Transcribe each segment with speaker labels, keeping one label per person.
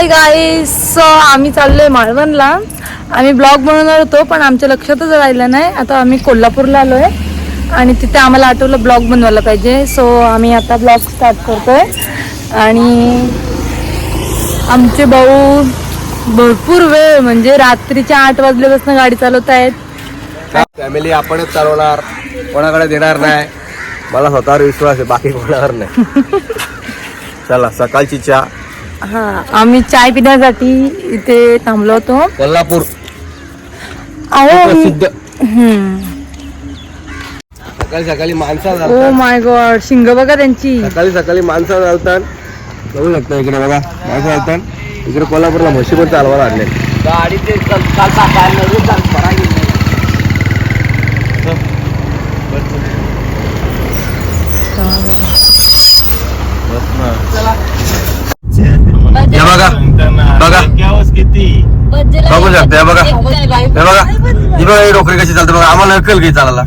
Speaker 1: Hi guys so आम्ही चाललोय माळवणला. आम्ही ब्लॉग बनवणार होतो पण आमच्या लक्षातच राहिलं नाही. आता आम्ही कोल्हापूरला आलोय आणि तिथे आम्हाला आठवलं ब्लॉग बनवायला पाहिजे. सो आम्ही आता ब्लॉग स्टार्ट करतोय. आणि आमचे भाऊ भरपूर वेळ म्हणजे रात्रीच्या आठ वाजल्यापासून गाडी चालवत आहेत.
Speaker 2: फॅमिली आपणच चालवणार. कोणाकडे देणार नाही. मला स्वतःवर विश्वास आहे बाकी कोणावर नाही. चला सकाळची चहा.
Speaker 1: हा आम्ही चाय पिण्यासाठी इथे थांबलो होतो.
Speaker 2: कोल्हापूर. सकाळी सकाळी माणसं
Speaker 1: ओ माय गॉड शिंग बघा त्यांची.
Speaker 2: सकाळी सकाळी माणसं चालतात बघू शकता इकडे बघा माणसं चालतात इकडे कोल्हापूरला म्हशी पण चालवायला आणले गाडी ते हे बघा. बघा.
Speaker 3: किती
Speaker 2: बघू शकता हे बघा. हे बघा. ही बघा ही डोकरी कशी चालते बघा. आम्हाला अक्कल घे चालायला.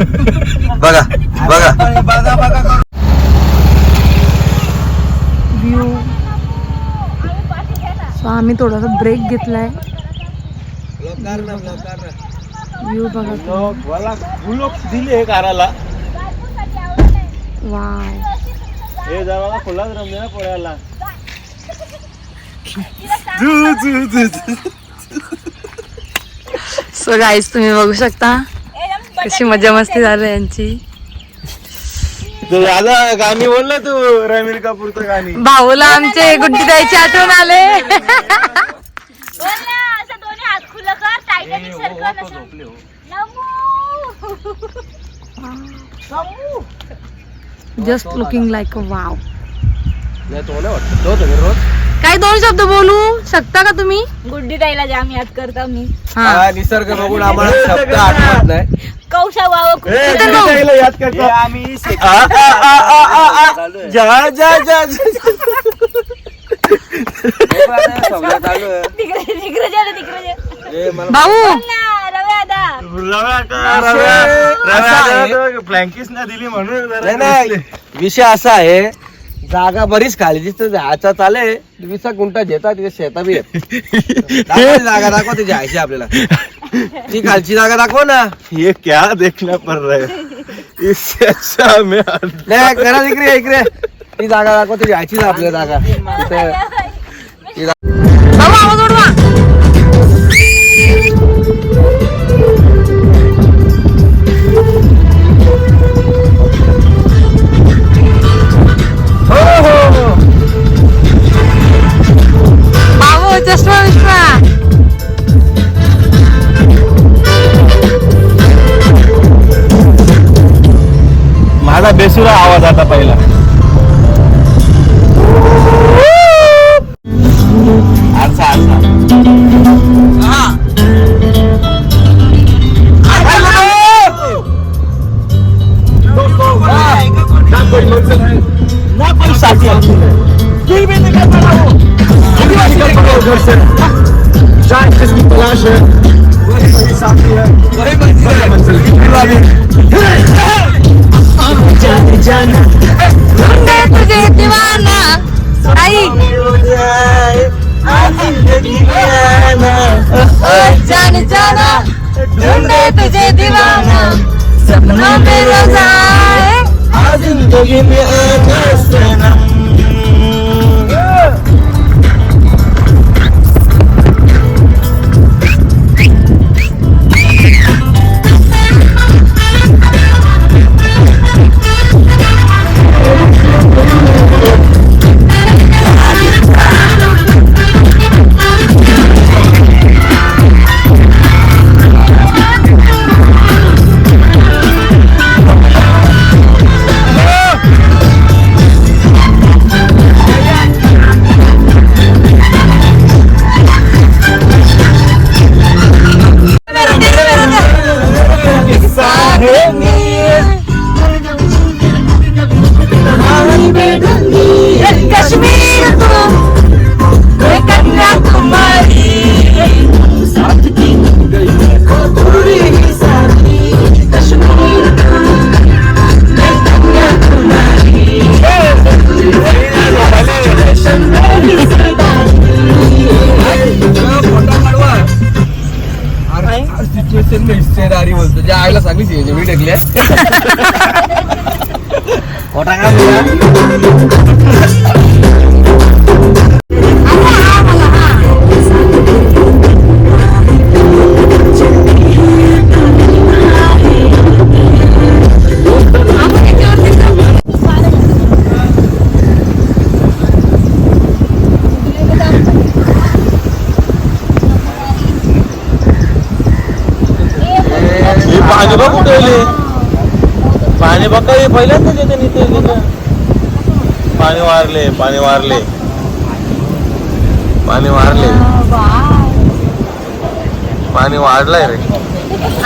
Speaker 2: बघा बघा.
Speaker 1: सो आम्ही थोडासा ब्रेक घेतलाय. व्ह्यू बघा.
Speaker 3: दिले काराला
Speaker 1: वाव
Speaker 3: हे जरा फुलाच रमले ना पोळ्याला
Speaker 1: सो गाईस तुम्ही बघू शकता कशी मजा मस्ती झाली यांची.
Speaker 3: दादा गाणी बोल ना तू रणबीर कपूरचं गाणी.
Speaker 1: भाऊला आमचे गुड्डी द्यायची आठवण आले.
Speaker 4: बोल ना असं दोन्ही हात
Speaker 2: नाही तो नाही वाटत. तो तुम्ही रोज.
Speaker 1: काही दोन शब्द बोलू शकता का तुम्ही?
Speaker 4: गुड्डी ताईला जाम याद करता मी.
Speaker 1: हा.
Speaker 2: निसर्ग बघून आम्हाला शब्द आठवत नाही.
Speaker 4: कौशा वाव.
Speaker 3: याद करतो. आम्ही जा जा जा
Speaker 4: तिकडे तिकडे जा रे, तिकडे जा.
Speaker 1: भाऊ
Speaker 4: ना रव्या
Speaker 3: ना दिली म्हणून जरा
Speaker 2: नाही नाही. विषय असा आहे जागा बरीच खाली. दिसते जायचा चाले वीस गुंठा घेतात तिथे शेता बी जागा दाखव ती जायची आपल्याला. ती खालची जागा दाखव ना.
Speaker 3: ये क्या देखना पड़ रहा है? इससे अच्छा हमें
Speaker 2: नाही करा इकडे इकडे. ती जागा दाखव ती जायची ना आपल्या जागा. तिथे
Speaker 3: माझा बेसुरा आवाज आता पहिला.
Speaker 1: जान जाना ढूंढे तुझे दीवाना. सपनों में रोजा जिंदगी में आना
Speaker 4: सनम दारी बोलतो ज्या
Speaker 2: आईला सांगलीच यायची मी ढकली आहे. खोटा का
Speaker 3: बोला? बघा काही पहिल्यांदाच येते इथे पाणी वारले पाणी वारले. पाणी वारले. पाणी वाढलंय रे.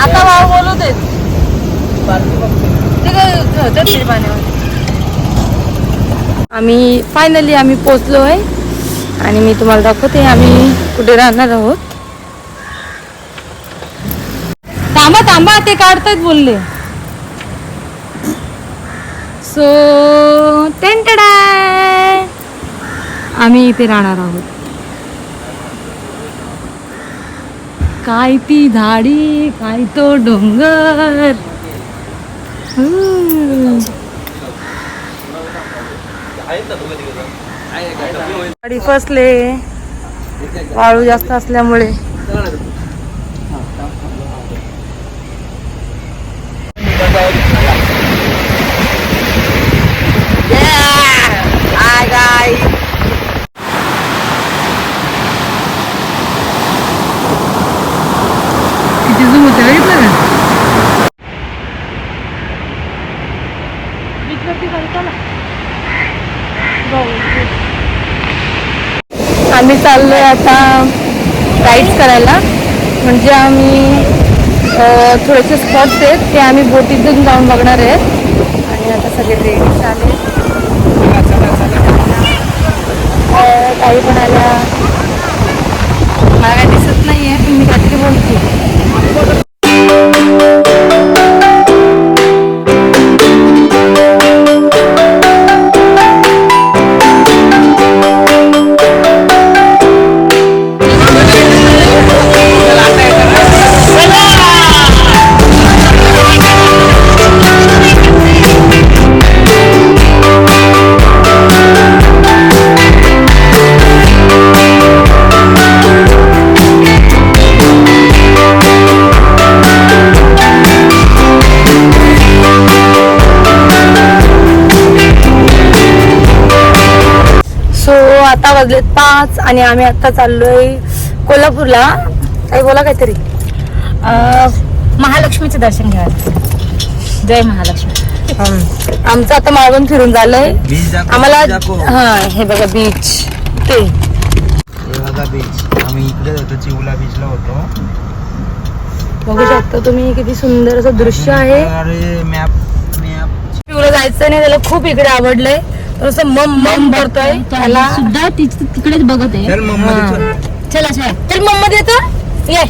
Speaker 1: आता भाऊ बोलू दे. आम्ही फायनली आम्ही पोचलो आहे. आणि मी तुम्हाला दाखवते आम्ही कुठे राहणार आहोत. थांबा थांबा ते काढतायत बोलले. सो टेंटडाय आम्ही इथे राहणार आहोत. काय ती झाडी काय तो डोंगर. गाडी फसले. वाळू जास्त असल्यामुळे किती zoom होते बघितलं का? आम्ही चाललो आहे आता राईड्स करायला. म्हणजे आम्ही थोडेसे स्पॉट्स आहेत ते आम्ही बोटीतून जाऊन बघणार आहेत. आणि आता सगळे रेडी आले. काही पण आल्या मला काय दिसत नाही पण मी काहीतरी बोलते आता वाजलेत पाच आणि आम्ही आता चाललोय कोल्हापूरला. काही बोला काहीतरी.
Speaker 4: महालक्ष्मीचं दर्शन घ्या जय महालक्ष्मी.
Speaker 1: आमचं आता माळवण फिरून झालंय.
Speaker 2: बीच दाखव,
Speaker 1: आम्हाला
Speaker 2: बीच दाखव.
Speaker 1: हा हे बघा बीच ते
Speaker 3: बीच आम्ही इकडे होतो चिवला बीचला होतो.
Speaker 1: बघू शकता तुम्ही किती सुंदर असं दृश्य आहे.
Speaker 3: अरे मॅप मॅप
Speaker 1: पिवळं जायचं नाही त्याला खूप इकडे आवडलंय. तर असं मम मम करतोय. त्याला
Speaker 4: सुद्धा तिकडेच बघत आहे.
Speaker 3: चल मम्मा.
Speaker 4: चला. चला
Speaker 1: चल. मम्मा देतो ये.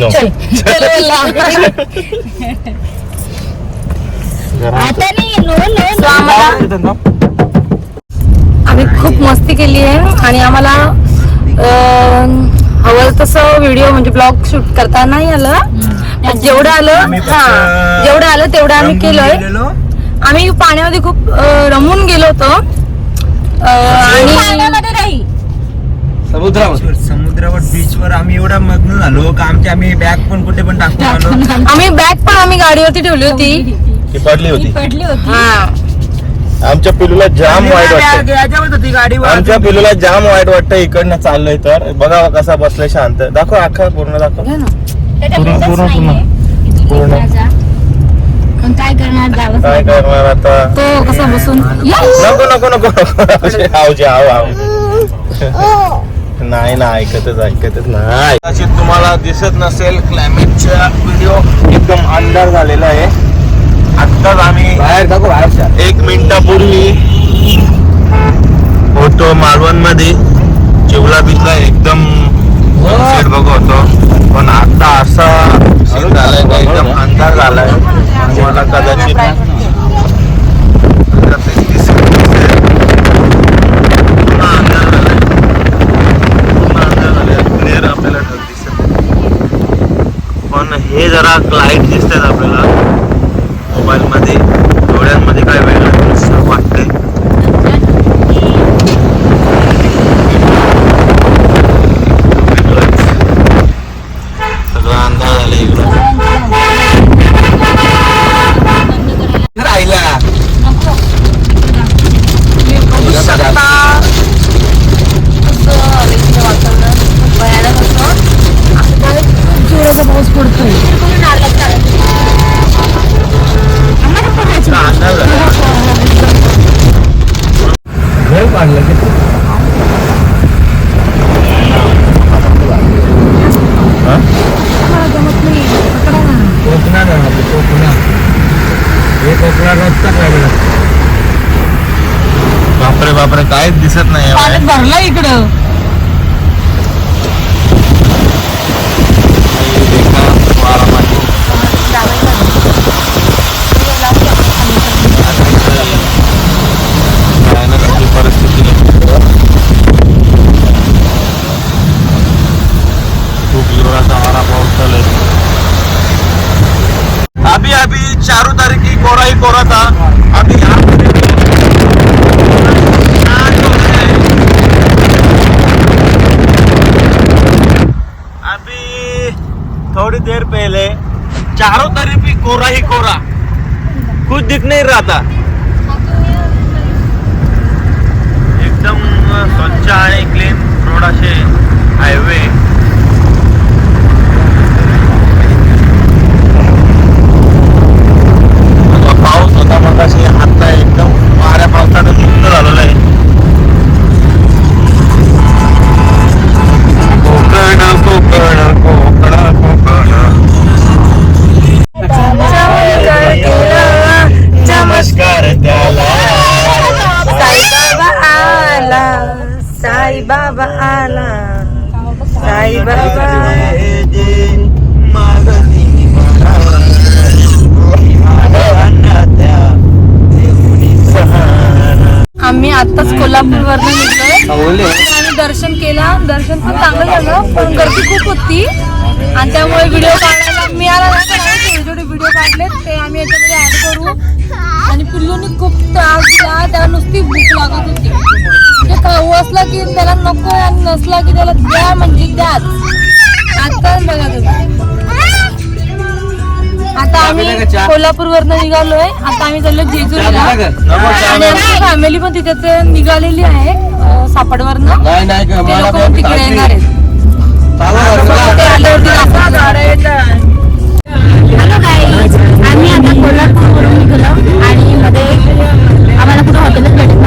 Speaker 3: No.
Speaker 1: चल. चल बोलला.
Speaker 4: आता नाही नो नो?
Speaker 1: आम्हाला आम्ही खूप मस्ती केली आहे आणि आम्हाला अं, हवं तसं व्हिडिओ म्हणजे ब्लॉग शूट करता नाही आलं. पण जेवढं आलं
Speaker 3: आम्ही फक्त
Speaker 1: हा जेवढं आलं तेवढं आम्ही केलंय. आम्ही पाण्यामध्ये खूप रमून गेलो होतो. आणि
Speaker 2: समुद्रावर.
Speaker 3: समुद्रावर बीच वर आम्ही एवढा मग्न झालो का आमची आम्ही बॅग पण कुठे पण टाकून आलो
Speaker 1: आम्ही बॅग पण आम्ही गाडीवरती ठेवली होती.
Speaker 3: ती पडली होती.
Speaker 4: पडली होती.
Speaker 1: हा.
Speaker 3: आमच्या पिलूला जाम वाईट वाटतं
Speaker 2: होती गाडीवर.
Speaker 3: आमच्या पिलूला जाम वाईट वाटतं इकडनं चाललंय तर. बघा कसा बसलाय शांत. दाखव अख्खा पूर्ण दाखव. पूर्ण- पूर्ण-.
Speaker 4: इथून
Speaker 3: पूर्ण.
Speaker 4: काय करणार
Speaker 3: काय करणार आता?
Speaker 1: तो कसा बसून?
Speaker 3: नको नको नको. नको आवजे आव आव नाही ना ऐकतच ऐकतच नाही. कदाचित तुम्हाला दिसत नसेल क्लायमेटचा व्हिडिओ एकदम अंधार झालेला आहे. आत्ताच आम्ही
Speaker 2: बाहेर दाखव बाहेरच्या
Speaker 3: एक मिनिटापूर्वी होतो मालवणमध्ये चिवला बीचला एकदम सनसेट बघ होतो. पण आता असा सीन झालाय का एकदम अंधार झालाय. तुम्हाला कदाचित आपल्याला दिसत पण हे जरा क्लाइंट दिसतात आपल्याला मोबाईलमध्ये
Speaker 2: काढलं की
Speaker 3: हा?
Speaker 2: हे रस्ता काढला.
Speaker 3: बापरे बापरे काहीच दिसत नाही
Speaker 1: भरला इकडं.
Speaker 3: थोड़ी देर पहले चारों तरफ ही कोरा. ही कोरा कुछ दिख नहीं रहा था. एकदम स्वच्छ आणि क्लीन रोड हायवे
Speaker 1: आम्ही आताच कोल्हापूर वरनं निघलोय आम्ही दर्शन केलं. दर्शन पण चांगलं झालं पण गर्दी खूप होती. आणि त्यामुळे व्हिडिओ काढायला मिळाला नाही आम्ही छोटे छोटे व्हिडिओ काढले ते आम्ही याच्यामध्ये ऍड करू. आणि पिल्लूनी खूप त्रास दिला. त्याला नुसती भूक लागत होती. म्हणजे खाऊ असला की त्याला नको आणि नसला की त्याला द्या म्हणजे द्याच. आता बघा तुम्ही. आता आम्ही कोल्हापूर वरनं निघालोय. आता आम्ही चाललो जेजुरीला. आणि आमची फॅमिली पण तिथे निघालेली आहे सापडवरनं. ते तिकडे येणार आहेत.
Speaker 2: आम्ही
Speaker 1: आता कोल्हापूरवरून आणि मध्ये आम्हाला कुठं हॉटेलच भेटत